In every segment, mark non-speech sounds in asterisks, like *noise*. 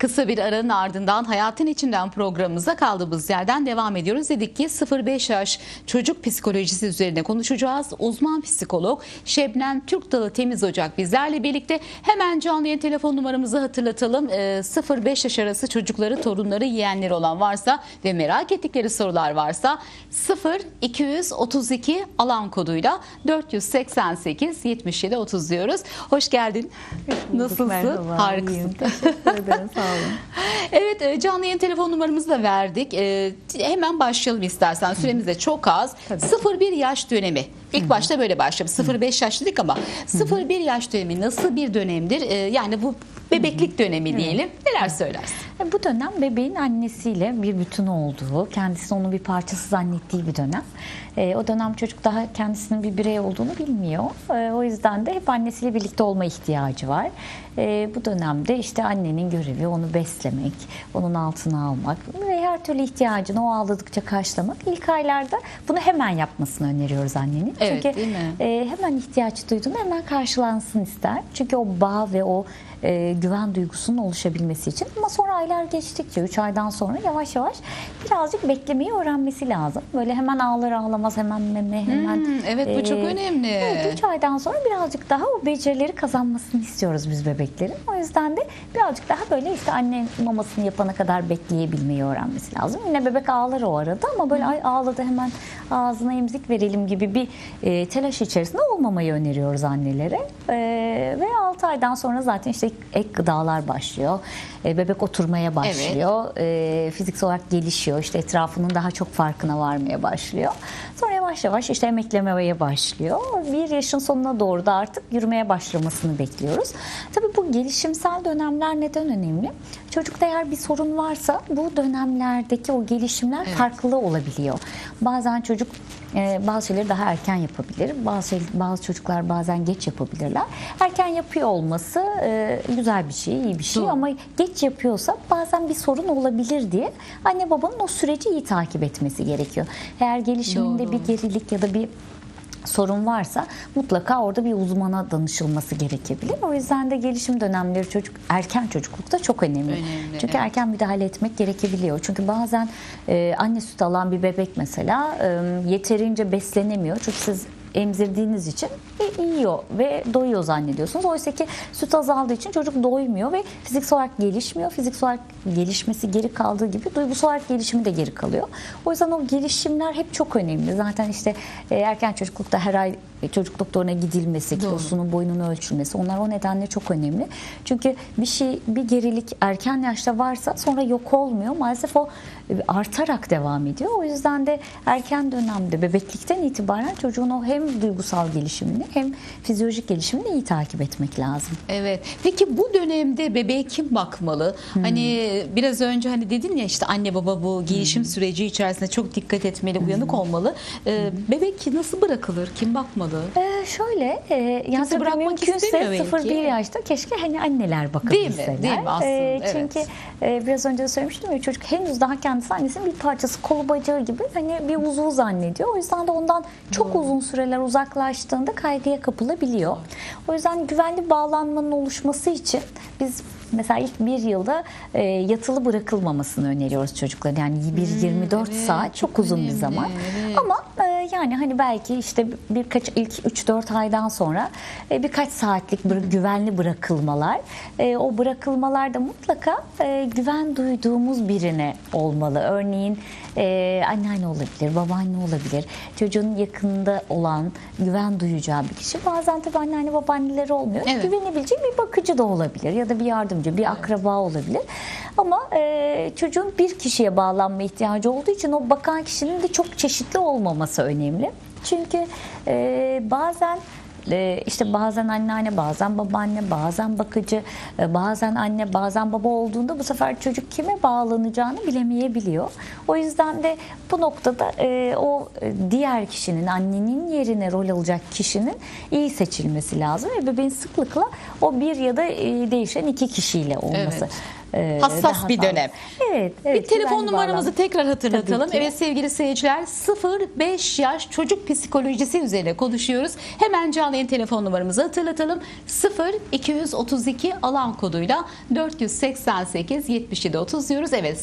Kısa bir aranın ardından Hayatın içinden programımıza kaldığımız yerden devam ediyoruz. Dedik ki 0-5 yaş çocuk psikolojisi üzerine konuşacağız. Uzman psikolog Şebnem Türkdalı Temiz Ocak bizlerle birlikte. Hemen canlı yayın telefon numaramızı hatırlatalım. Ee, 0-5 yaş arası çocukları, torunları, yeğenleri olan varsa ve merak ettikleri sorular varsa 0-232 alan koduyla 488 77 30 diyoruz. Hoş geldin. Nasılsın? Merhaba, Harikasın. iyiyim. Teşekkür ederim. Sağ olun. Evet e, canlı yayın telefon numaramızı da verdik. E, Hemen başlayalım istersen. Süremiz de çok az. Tabii. 0-1 yaş dönemi. İlk başta böyle başladı. 0-5 yaş dedik ama 0-1 yaş dönemi nasıl bir dönemdir? E, Yani bu bebeklik dönemi diyelim. Neler söylersin? E, Bu dönem bebeğin annesiyle bir bütün olduğu, kendisini onun bir parçası zannettiği bir dönem. E, o dönem çocuk daha kendisinin bir birey olduğunu bilmiyor. E, o yüzden de hep annesiyle birlikte olma ihtiyacı var. E, bu dönemde işte annenin görevi onu beslemek, onun altına almak ve her türlü ihtiyacını o ağladıkça karşılamak. İlk aylarda bunu hemen yapmasını öneriyoruz annenin. Evet, Çünkü e, hemen ihtiyaç duyduğunda hemen karşılansın ister. Çünkü o bağ ve o e, güven duygusunun oluşabilmesi için. Ama sonra aylar geçtikçe 3 aydan sonra yavaş yavaş birazcık beklemeyi öğrenmesi lazım. Böyle hemen ağlar ağlamaz hemen meme hemen. Hmm, evet, bu çok önemli. Evet 3 aydan sonra birazcık daha o becerileri kazanmasını istiyoruz biz bebeklerin. O yüzden de birazcık daha böyle işte anne mamasını yapana kadar bekleyebilmeyi öğrenmesi lazım. Yine bebek ağlar o arada ama böyle ay ağladı hemen ağzına emzik verelim gibi bir e, telaş içerisinde olmamayı öneriyoruz annelere. E, ve 6 aydan sonra zaten işte ek gıdalar başlıyor. E, bebek oturmaya başlıyor. E, fiziksel olarak gelişiyor. İşte etrafının daha çok farkına varmaya başlıyor. Sonra yavaş yavaş işte emeklemeye başlıyor. Bir yaşın sonuna doğru da artık yürümeye başlamasını bekliyoruz. Tabii bu gelişimsel dönemler neden önemli? Çocukta eğer bir sorun varsa bu dönemlerdeki o gelişimler farklı olabiliyor. Bazen çocuk e, bazı şeyleri daha erken yapabilir. Bazı şey- bazı çocuklar bazen geç yapabilirler. Erken yapıyor olması e, güzel bir şey, iyi bir şey Doğru. ama geç yapıyorsa bazen bir sorun olabilir diye anne babanın o süreci iyi takip etmesi gerekiyor. Eğer gelişiminde Doğru. bir gerilik ya da bir sorun varsa mutlaka orada bir uzmana danışılması gerekebilir. O yüzden de gelişim dönemleri çocuk erken çocuklukta çok önemli. Önemli, Çünkü evet. erken müdahale etmek gerekebiliyor. Çünkü bazen e, anne sütü alan bir bebek mesela e, yeterince beslenemiyor. Çünkü siz emzirdiğiniz için e, yiyor ve doyuyor zannediyorsunuz. Oysa ki süt azaldığı için çocuk doymuyor ve fiziksel olarak gelişmiyor. Fiziksel olarak gelişmesi geri kaldığı gibi duygusal olarak gelişimi de geri kalıyor. O yüzden o gelişimler hep çok önemli. Zaten işte e, erken çocuklukta her ay çocuk doktoruna gidilmesi, kilosunun boyunun ölçülmesi onlar o nedenle çok önemli. Çünkü bir şey bir gerilik erken yaşta varsa sonra yok olmuyor. Maalesef o e, artarak devam ediyor. O yüzden de erken dönemde bebeklikten itibaren çocuğun o hem duygusal gelişimini hem fizyolojik gelişimini iyi takip etmek lazım. Evet. Peki bu dönemde bebeğe kim bakmalı? Hani biraz önce hani dedin ya işte anne baba bu gelişim süreci içerisinde çok dikkat etmeli, uyanık olmalı. Ee, bebek nasıl bırakılır? Kim bakmalı? Ee, şöyle, e, yani tabii bırakmak mümkünse istemiyor belki. 0-1 yaşta keşke hani anneler Değil bakabilseler. mi? Değil mi aslında? Evet. çünkü e, biraz önce de söylemiştim ya çocuk henüz daha kendisi annesinin bir parçası, kolu bacağı gibi hani bir uzvu zannediyor. O yüzden de ondan çok uzun süreler uzaklaştığında kaygıya kapılabiliyor. O yüzden güvenli bağlanmanın oluşması için biz mesela ilk bir yılda e, yatılı bırakılmamasını öneriyoruz çocukların. Yani bir 24 Hmm, evet, saat çok, uzun önemli, bir zaman. evet. Ama e, yani hani belki işte birkaç ilk 3-4 aydan sonra e, birkaç saatlik bıra- güvenli bırakılmalar. E, o bırakılmalarda mutlaka e, güven duyduğumuz birine olmalı. Örneğin e, anneanne olabilir, babaanne olabilir. Çocuğun yakında olan güven duyacağı bir kişi. Bazen tabii anneanne babaanneleri olmuyor. Evet. Güvenebileceği bir bakıcı da olabilir ya da bir yardımcı, bir akraba olabilir. Ama e, çocuğun bir kişiye bağlanma ihtiyacı olduğu için o bakan kişinin de çok çeşitli olmaması önemli. Çünkü e, bazen işte bazen anneanne, bazen babaanne, bazen bakıcı, e, bazen anne, bazen baba olduğunda bu sefer çocuk kime bağlanacağını bilemeyebiliyor. O yüzden de bu noktada e, o e, diğer kişinin, annenin yerine rol alacak kişinin iyi seçilmesi lazım. Ve bebeğin sıklıkla o bir ya da değişen iki kişiyle olması. Evet. E, Hassas bir dönem. Evet, Bir evet. telefon güvenli numaramızı tekrar hatırlatalım. Evet sevgili seyirciler 0-5 yaş çocuk psikolojisi üzerine konuşuyoruz. Hemen canlı yayın telefon numaramızı hatırlatalım. 0-232 alan koduyla 488 77 30 diyoruz. Evet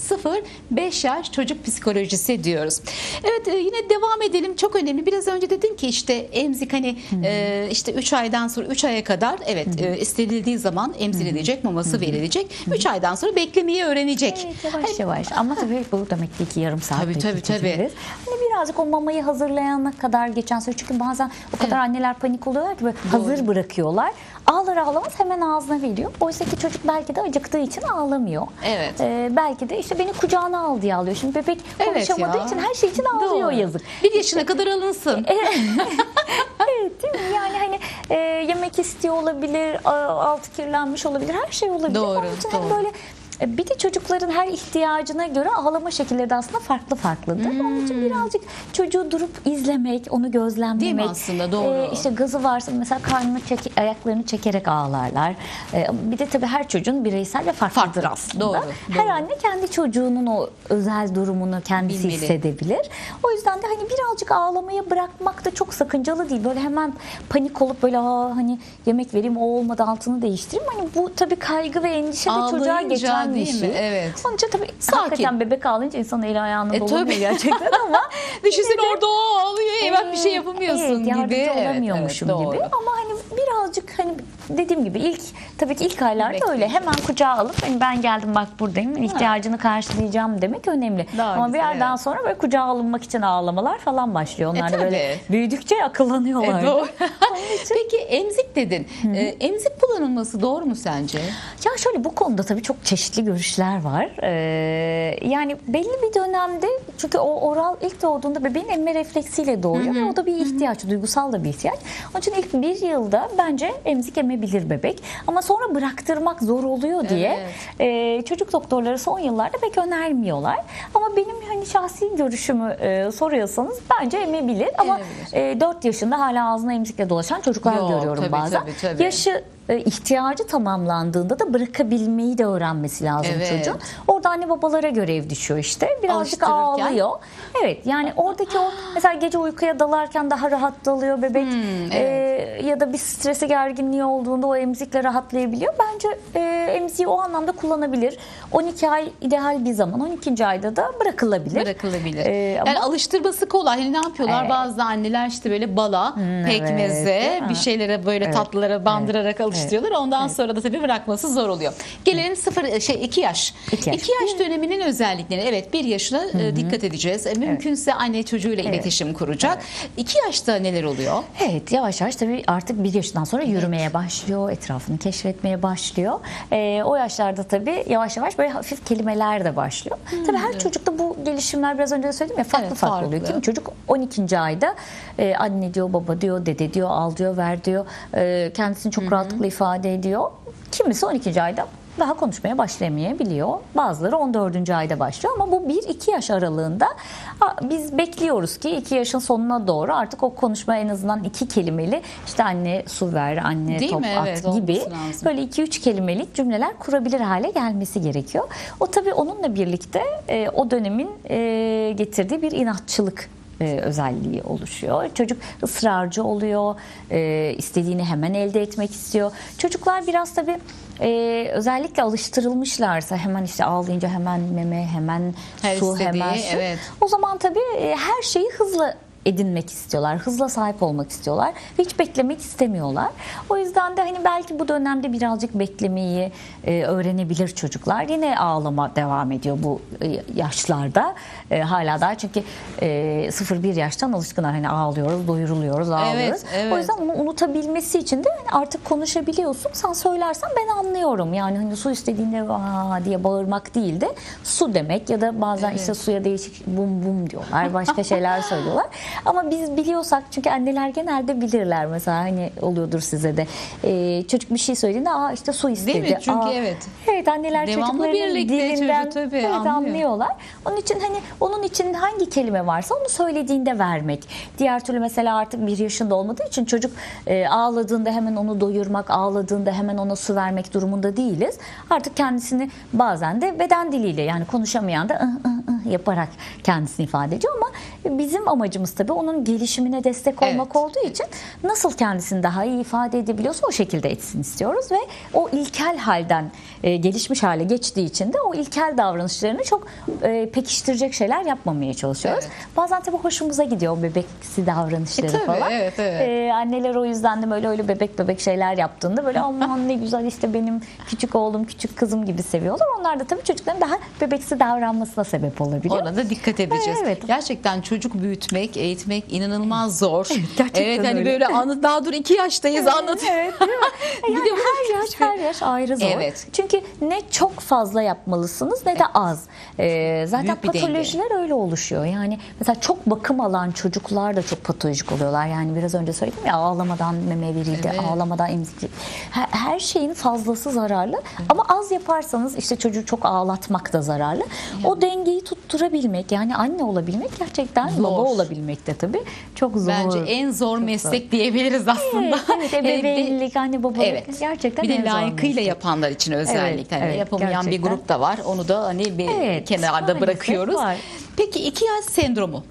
0-5 yaş çocuk psikolojisi diyoruz. Evet e, yine devam edelim. Çok önemli. Biraz önce dedin ki işte emzik hani e, işte 3 aydan sonra 3 aya kadar evet e, istenildiği zaman emzirilecek, maması verilecek. 3 aydan sonra beklemeyi öğrenecek. Evet, yavaş yavaş. *laughs* Ama tabii bu demek ki yarım saat Tabii, tabii, tabii. Hani birazcık o mamayı hazırlayana kadar geçen süre. Çünkü bazen o kadar anneler panik oluyorlar ki böyle hazır bırakıyorlar. Ağlar ağlamaz hemen ağzına veriyor. Oysa ki çocuk belki de acıktığı için ağlamıyor. Evet. Ee, belki de işte beni kucağına al diye ağlıyor. Şimdi bebek Evet konuşamadığı ya. için her şey için ağlıyor Doğru. yazık. Bir yaşına kadar alınsın. *laughs* Evet değil mi? Yani hani e, yemek istiyor olabilir, altı kirlenmiş olabilir, her şey olabilir. Doğru, Onun için hani doğru. böyle e, bir de çocukların her ihtiyacına göre ağlama şekilleri de aslında farklı farklıdır. Onun için birazcık çocuğu durup izlemek, onu gözlemlemek. Hmm. Değil mi aslında? Doğru. E, işte gazı varsa mesela karnını çek, ayaklarını çekerek ağlarlar. E, bir de tabii her çocuğun bireysel ve farklıdır Farklı. aslında. Doğru, Her doğru. anne kendi çocuğunun o özel durumunu kendisi Bilmeli. hissedebilir. O yüzden de hani birazcık ağlamaya bırakmak da çok sakıncalı değil. Böyle hemen panik olup böyle Aa, hani yemek vereyim o olmadı altını değiştireyim. Hani bu tabii kaygı ve endişe de çocuğa geçen bir değil mi? Evet. Onun için tabii Sakin. hakikaten bebek ağlayınca insan eli ayağına E, dolanıyor tabii. gerçekten ama *laughs* Düşünsene orada o ağlıyor. Eyvah bir şey yapamıyorsun evet, gibi. Evet, olamıyormuşum evet, gibi. Ama hani birazcık hani dediğim gibi ilk tabii ki ilk aylarda Bekleyin. öyle hemen kucağa alıp hani ben geldim bak buradayım ihtiyacını karşılayacağım demek önemli. Daha Ama güzel, bir yerden evet. sonra böyle kucağa alınmak için ağlamalar falan başlıyor. Onlar E, da böyle büyüdükçe akıllanıyorlar. E, doğru. *laughs* Peki emzik dedin. E, emzik kullanılması doğru mu sence? Ya şöyle bu konuda tabii çok çeşitli görüşler var. Ee, yani belli bir dönemde çünkü o oral ilk doğduğunda bebeğin emme refleksiyle doğuyor ve o da bir ihtiyaç, duygusal da bir ihtiyaç. Onun için ilk bir yılda bence emzik emebilir bebek. Ama sonra bıraktırmak zor oluyor diye e, çocuk doktorları son yıllarda pek önermiyorlar. Ama benim hani şahsi görüşümü e, soruyorsanız bence emebilir. Ama Emebilir. e, 4 yaşında hala ağzına emzikle dolaşan çocuklar Yok, görüyorum tabii, bazen. tabii, tabii. Yaşı ihtiyacı tamamlandığında da bırakabilmeyi de öğrenmesi lazım Evet. çocuğun. Orada anne babalara görev düşüyor işte. Birazcık ağlıyor. Evet yani oradaki o mesela gece uykuya dalarken daha rahat dalıyor bebek. Hmm, E, ya da bir stresi gerginliği olduğunda o emzikle rahatlayabiliyor. Bence e, emziği o anlamda kullanabilir. 12 ay ideal bir zaman. 12. ayda da bırakılabilir. Bırakılabilir. E, ama- yani alıştırması kolay. Hani ne yapıyorlar? Bazı anneler işte böyle bala, pekmeze, evet, bir şeylere böyle tatlılara bandırarak alıştırıyorlar. Ondan sonra da tabii bırakması zor oluyor. Gelelim sıfır şey 2 yaş. İki yaş. 2 yaş döneminin özellikleri. Evet bir yaşına e, dikkat edeceğiz. E, Mümkünse anne çocuğuyla iletişim kuracak. 2 yaşta neler oluyor? Evet yavaş yavaş tabii artık bir yaşından sonra yürümeye başlıyor, etrafını keşfetmeye başlıyor. Ee, o yaşlarda tabii yavaş yavaş böyle hafif kelimeler de başlıyor. tabii her çocukta bu gelişimler biraz önce de söyledim ya farklı Evet, farklı, farklı. oluyor. Kimi çocuk 12. ayda e, anne diyor, baba diyor, dede diyor, al diyor, ver diyor. E, kendisini çok rahatlıkla ifade ediyor. Kimisi 12. ayda daha konuşmaya başlayamayabiliyor. Bazıları 14. ayda başlıyor ama bu 1-2 yaş aralığında biz bekliyoruz ki 2 yaşın sonuna doğru artık o konuşma en azından iki kelimeli işte anne su ver, anne Değil top mi? at Evet, gibi böyle 2-3 kelimelik cümleler kurabilir hale gelmesi gerekiyor. O tabii onunla birlikte e, o dönemin e, getirdiği bir inatçılık e, özelliği oluşuyor. Çocuk ısrarcı oluyor, e, istediğini hemen elde etmek istiyor. Çocuklar biraz tabii e, özellikle alıştırılmışlarsa hemen işte ağlayınca hemen meme, hemen Her su, istediği, hemen su. evet. O zaman tabii e, her şeyi hızla edinmek istiyorlar. Hızla sahip olmak istiyorlar. Ve hiç beklemek istemiyorlar. O yüzden de hani belki bu dönemde birazcık beklemeyi e, öğrenebilir çocuklar. Yine ağlama devam ediyor bu e, yaşlarda. E, hala daha çünkü e, 0-1 yaştan alışkınlar. Hani ağlıyoruz, doyuruluyoruz, ağlıyoruz. evet. O yüzden onu unutabilmesi için de hani artık konuşabiliyorsun. Sen söylersen ben anlıyorum. Yani hani su istediğinde Aa diye bağırmak değil de su demek ya da bazen işte suya değişik bum bum diyorlar. Başka şeyler söylüyorlar. *laughs* Ama biz biliyorsak çünkü anneler genelde bilirler mesela hani oluyordur size de. Ee, çocuk bir şey söylediğinde aa işte su istedi. mi? Çünkü Aa, evet. Evet anneler Devamlı çocuklarının dilinden çocuğu tabii evet, anlıyor. anlıyorlar. Onun için hani onun için hangi kelime varsa onu söylediğinde vermek. Diğer türlü mesela artık bir yaşında olmadığı için çocuk e, ağladığında hemen onu doyurmak, ağladığında hemen ona su vermek durumunda değiliz. Artık kendisini bazen de beden diliyle yani konuşamayan da ıh, ıh, ıh yaparak kendisini ifade ediyor ama bizim amacımız tabii onun gelişimine destek olmak Evet. olduğu için nasıl kendisini daha iyi ifade edebiliyorsa o şekilde etsin istiyoruz ve o ilkel halden e, gelişmiş hale geçtiği için de o ilkel davranışlarını çok e, pekiştirecek şeyler yapmamaya çalışıyoruz. Evet. Bazen tabii hoşumuza gidiyor o bebeksi davranışları E, tabii, falan. evet, evet. E, anneler o yüzden de böyle öyle bebek bebek şeyler yaptığında böyle aman ne güzel işte benim küçük oğlum küçük kızım gibi seviyorlar. Onlar da tabii çocukların daha bebeksi davranmasına sebep olabiliyor. Ona da dikkat edeceğiz. Evet. Gerçekten çocuk büyütmek, eğitmek inanılmaz zor. *laughs* gerçekten evet hani öyle. böyle anı daha dur iki yaştayız *laughs* anlat. Evet, değil mi? *laughs* Bir Yani de her yaş her yaş ayrı zor. Evet. Çünkü ne çok fazla yapmalısınız ne de az. Ee, zaten Büyük denge. patolojiler öyle oluşuyor. Yani mesela çok bakım alan çocuklar da çok patolojik oluyorlar. Yani biraz önce söyledim ya ağlamadan meme verildi, Evet. ağlamadan emzik. Her, her şeyin fazlası zararlı. Ama az yaparsanız işte çocuğu çok ağlatmak da zararlı. O dengeyi tutturabilmek yani anne olabilmek gerçekten Zor. baba olabilmek de tabii çok zor. Bence en zor meslek diyebiliriz aslında. Evet, evet *laughs* ebeveynlik, anne babalık Evet. gerçekten bir de zor layıkıyla meslek. yapanlar için özellikle hani evet, yapamayan bir gerçekten. grup da var. Onu da hani bir Evet, kenarda bırakıyoruz. var. Hmm, Peki iki yaş sendromu.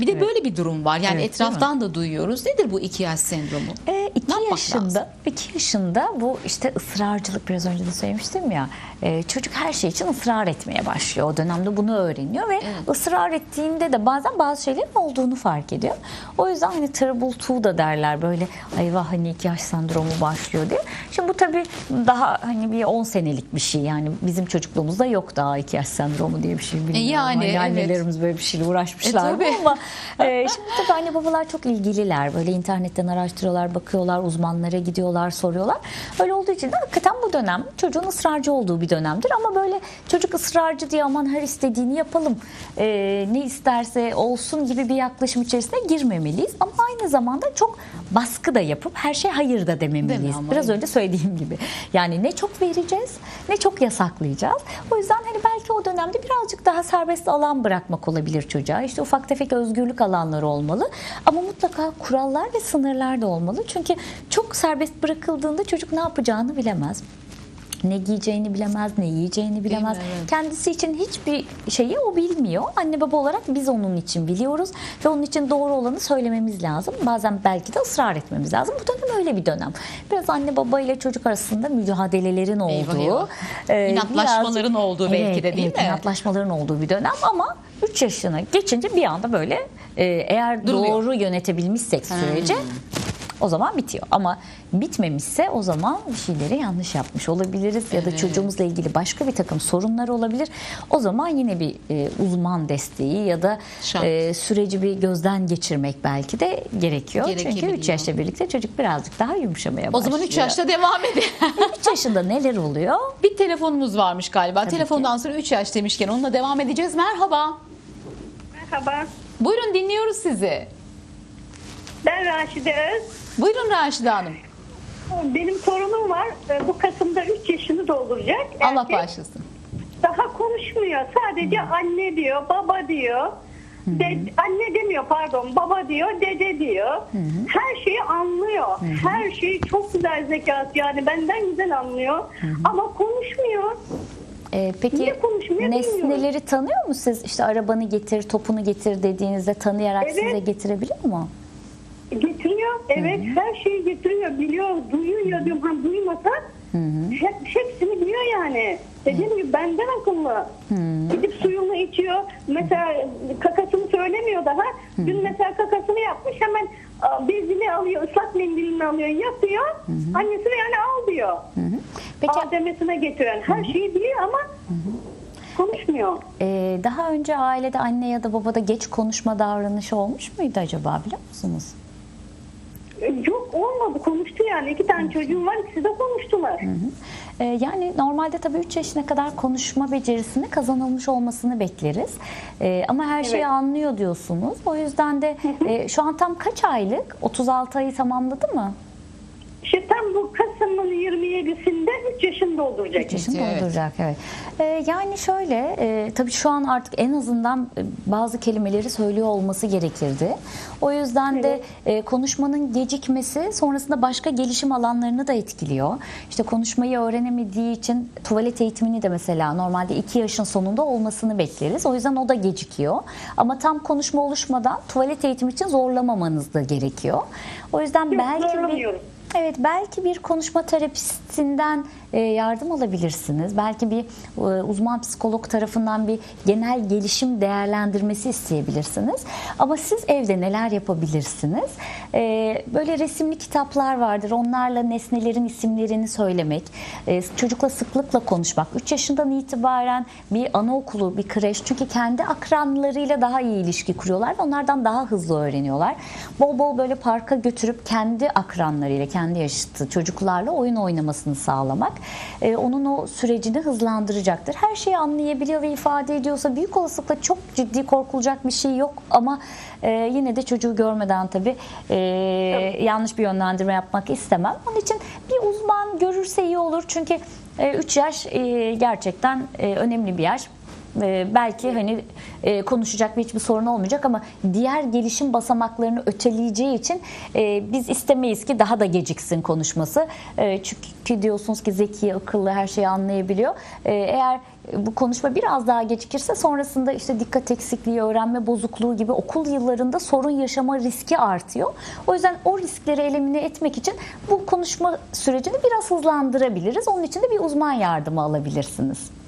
bir de böyle bir durum var. Yani Evet, etraftan da duyuyoruz. Nedir bu iki yaş sendromu? E, iki Ne yaşında, lazım? iki yaşında bu işte ısrarcılık biraz önce de söylemiştim ya. e, çocuk her şey için ısrar etmeye başlıyor. O dönemde bunu öğreniyor ve ısrar ettiğinde de bazen bazı şeylerin olduğunu fark ediyor. O yüzden hani terrible two da derler böyle eyvah hani iki yaş sendromu başlıyor diye. Şimdi bu tabii daha hani bir 10 senelik bir şey yani bizim çocukluğumuzda yok daha iki yaş sendromu diye bir şey bilmiyorum. yani, Hani evet. annelerimiz böyle bir şeyle uğraşmışlar E, tabii. *laughs* ama e, şimdi tabii anne babalar çok ilgililer. Böyle internetten araştırıyorlar, bakıyorlar, uzmanlara gidiyorlar, soruyorlar. Öyle olduğu için de hakikaten bu dönem çocuğun ısrarcı olduğu bir dönemdir. Ama böyle çocuk ısrarcı diye aman her istediğini yapalım, e, ne isterse olsun gibi bir yaklaşım içerisine girmemeliyiz. Ama aynı zamanda çok baskı da yapıp her şey hayır da dememeliyiz. Deme Biraz önce söylediğim gibi. Yani ne çok vereceğiz ne çok yasaklayacağız. O yüzden hani belki o dönemde birazcık daha serbest alan bırakmak olabilir çocuğa. İşte ufak tefek özgürlük alanları olmalı. Ama mutlaka kurallar ve sınırlar da olmalı. Çünkü çok serbest bırakıldığında çocuk ne yapacağını bilemez. Ne giyeceğini bilemez, ne yiyeceğini bilemez. mi? Evet. Kendisi için hiçbir şeyi o bilmiyor. Anne baba olarak biz onun için biliyoruz ve onun için doğru olanı söylememiz lazım. Bazen belki de ısrar etmemiz lazım. Bu dönem öyle bir dönem. Biraz anne baba ile çocuk arasında mücadelelerin olduğu, eyvah. e, İnatlaşmaların olduğu belki de değil evet, mi? İnatlaşmaların olduğu bir dönem ama 3 yaşına geçince bir anda böyle e, eğer Duruluyor. doğru yönetebilmişsek sürece o zaman bitiyor. Ama bitmemişse o zaman bir şeyleri yanlış yapmış olabiliriz ya da çocuğumuzla ilgili başka bir takım sorunlar olabilir. O zaman yine bir e, uzman desteği ya da Şart. e, süreci bir gözden geçirmek belki de gerekiyor. Çünkü Gerekebiliyor. 3 yaşla birlikte çocuk birazcık daha yumuşamaya O başlıyor. zaman 3 yaşta devam edelim. *laughs* 3 yaşında neler oluyor? bir telefonumuz varmış galiba. Tabii Telefondan sonra 3 yaş demişken onunla devam edeceğiz. Merhaba. Merhaba, Buyurun dinliyoruz sizi. ben Raşide Öz. Buyurun Raşide Hanım. Benim torunum var. Ee, Bu Kasım'da 3 yaşını dolduracak. Allah Erkek. bağışlasın. Daha konuşmuyor. Sadece anne diyor, baba diyor. De- anne demiyor pardon, baba diyor, dede diyor. Her şeyi anlıyor. Her şeyi çok güzel zekası yani benden güzel anlıyor. Ama konuşmuyor. Ee, peki nesneleri bilmiyorum. tanıyor mu siz? İşte arabanı getir, topunu getir dediğinizde tanıyarak Evet. size getirebiliyor mu? Getiriyor, evet her şeyi getiriyor, biliyor, duyuyor diyorum. Ha, duymasa hep, hepsini biliyor yani. Dediğim gibi benden akıllı. Gidip suyunu içiyor. Mesela kakasını söylemiyor daha. Dün mesela kakasını yapmış hemen bezini alıyor, ıslak mendilini alıyor, yapıyor. Annesi de yani al diyor. Peki Al demesine getiren. Her şeyi biliyor ama konuşmuyor. e, daha önce ailede anne ya da babada geç konuşma davranışı olmuş muydu acaba biliyor musunuz? Yok olmadı konuştu yani. iki tane çocuğum var ikisi de konuştular. Ee, Yani normalde tabii 3 yaşına kadar konuşma becerisini kazanılmış olmasını bekleriz. Ee, ama her şeyi Evet. anlıyor diyorsunuz. O yüzden de e, şu an tam kaç aylık? 36 ayı tamamladı mı? İşte tam bu 27'sinde 3 yaşında olacak. 3 yaşında Evet. olacak evet. Ee, yani şöyle e, tabii şu an artık en azından e, bazı kelimeleri söylüyor olması gerekirdi. O yüzden de e, konuşmanın gecikmesi sonrasında başka gelişim alanlarını da etkiliyor. İşte konuşmayı öğrenemediği için tuvalet eğitimini de mesela normalde 2 yaşın sonunda olmasını bekleriz. O yüzden o da gecikiyor. Ama tam konuşma oluşmadan tuvalet eğitimi için zorlamamanız da gerekiyor. O yüzden Yok, belki bir zorlamıyorum. Evet belki bir konuşma terapistinden e, yardım alabilirsiniz. Belki bir e, uzman psikolog tarafından bir genel gelişim değerlendirmesi isteyebilirsiniz. Ama siz evde neler yapabilirsiniz? E, Böyle resimli kitaplar vardır. Onlarla nesnelerin isimlerini söylemek, çocukla sıklıkla konuşmak. 3 yaşından itibaren bir anaokulu, bir kreş. Çünkü kendi akranlarıyla daha iyi ilişki kuruyorlar ve onlardan daha hızlı öğreniyorlar. Bol bol böyle parka götürüp kendi akranlarıyla, kendi yaşıtı çocuklarla oyun oynamasını sağlamak e, onun o sürecini hızlandıracaktır. Her şeyi anlayabiliyor ve ifade ediyorsa büyük olasılıkla çok ciddi korkulacak bir şey yok ama e, yine de çocuğu görmeden tabii e, yanlış bir yönlendirme yapmak istemem. Onun için bir uzman görürse iyi olur çünkü 3 yaş e, gerçekten e, önemli bir yaş. E, belki hani e, konuşacak bir hiçbir sorun olmayacak ama diğer gelişim basamaklarını öteleyeceği için e, biz istemeyiz ki daha da geciksin konuşması. E, çünkü diyorsunuz ki zeki, akıllı her şeyi anlayabiliyor. E, eğer bu konuşma biraz daha gecikirse sonrasında işte dikkat eksikliği, öğrenme bozukluğu gibi okul yıllarında sorun yaşama riski artıyor. O yüzden o riskleri elimine etmek için bu konuşma sürecini biraz hızlandırabiliriz. Onun için de bir uzman yardımı alabilirsiniz.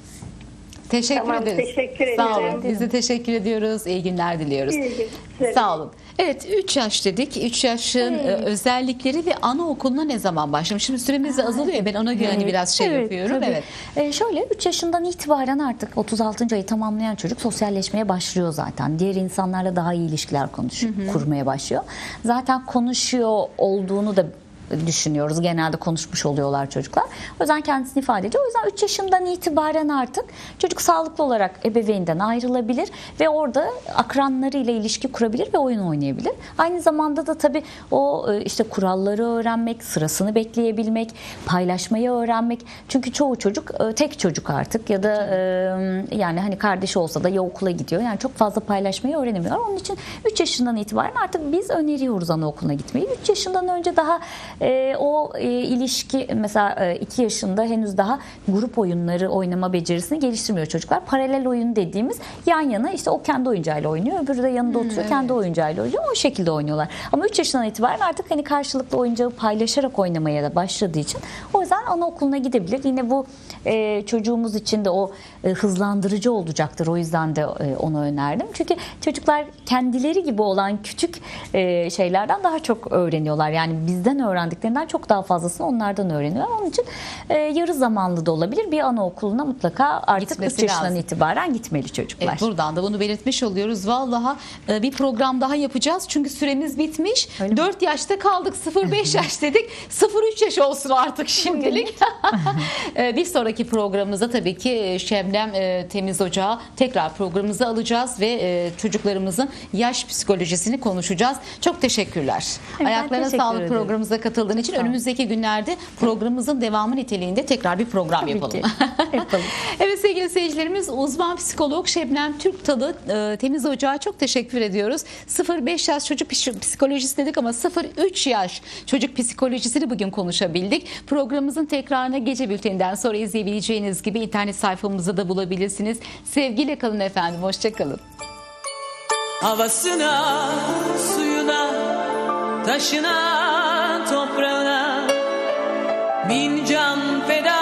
Teşekkür Tamam, ederiz. teşekkür Sağ olun. Biz de teşekkür ediyoruz. İyi günler diliyoruz. İyi günler. Sağ olun. Evet 3 yaş dedik. 3 yaşın e, özellikleri ve anaokuluna ne zaman başlamış? Şimdi süremiz de azalıyor ben ona göre hani biraz şey yapıyorum. tabii. Evet. Ee, şöyle 3 yaşından itibaren artık 36. ayı tamamlayan çocuk sosyalleşmeye başlıyor zaten. Diğer insanlarla daha iyi ilişkiler konuş kurmaya başlıyor. Zaten konuşuyor olduğunu da düşünüyoruz. Genelde konuşmuş oluyorlar çocuklar. O yüzden kendisini ifade ediyor. O yüzden 3 yaşından itibaren artık çocuk sağlıklı olarak ebeveynden ayrılabilir ve orada akranlarıyla ilişki kurabilir ve oyun oynayabilir. Aynı zamanda da tabii o e, işte kuralları öğrenmek, sırasını bekleyebilmek, paylaşmayı öğrenmek. Çünkü çoğu çocuk e, tek çocuk artık ya da e, yani hani kardeşi olsa da ya okula gidiyor. Yani çok fazla paylaşmayı öğrenemiyorlar. Onun için 3 yaşından itibaren artık biz öneriyoruz anaokuluna gitmeyi. 3 yaşından önce daha e, o e, ilişki mesela 2 yaşında henüz daha grup oyunları oynama becerisini geliştirmiyor çocuklar. Paralel oyun dediğimiz yan yana işte o kendi oyuncağıyla oynuyor. Öbürü de yanında oturuyor kendi oyuncağıyla oynuyor. O şekilde oynuyorlar. Ama 3 yaşından itibaren artık hani karşılıklı oyuncağı paylaşarak oynamaya da başladığı için o yüzden anaokuluna gidebilir. Yine bu e, çocuğumuz için de o e, hızlandırıcı olacaktır. O yüzden de e, onu önerdim. Çünkü çocuklar kendileri gibi olan küçük e, şeylerden daha çok öğreniyorlar. Yani bizden öğrendiklerinden çok daha fazlasını onlardan öğreniyorlar. Onun için e, yarı zamanlı da olabilir. Bir anaokuluna mutlaka artık Gitmesi 3 yaşından lazım. itibaren gitmeli çocuklar. Evet, buradan da bunu belirtmiş oluyoruz. Vallahi e, bir program daha yapacağız. Çünkü süremiz bitmiş. Öyle mi? 4 yaşta kaldık. 0-5 *laughs* yaş dedik. 0-3 yaş olsun artık şimdilik. *laughs* Bir sonraki programımızda tabii ki e, Şebnem e, Temiz Ocağı tekrar programımıza alacağız ve e, çocuklarımızın yaş psikolojisini konuşacağız. Çok teşekkürler. ben Ayaklarına teşekkür sağlık ederim. programımıza katıldığın için. Önümüzdeki günlerde programımızın devamı niteliğinde tekrar bir program Tabii yapalım. Yapalım. *laughs* Evet sevgili seyircilerimiz uzman psikolog Şebnem Türktalı e, Temiz Ocağı çok teşekkür ediyoruz. 0-5 yaş çocuk psik- psikolojisi dedik ama 0-3 yaş çocuk psikolojisini bugün konuşabildik. Programımızın tekrarını gece bülteninden sonra izleyebileceğiniz gibi internet sayfamızda da bulabilirsiniz. Sevgiyle kalın efendim, hoşçakalın. Havasına, suyuna, taşına, toprağına Bin can feda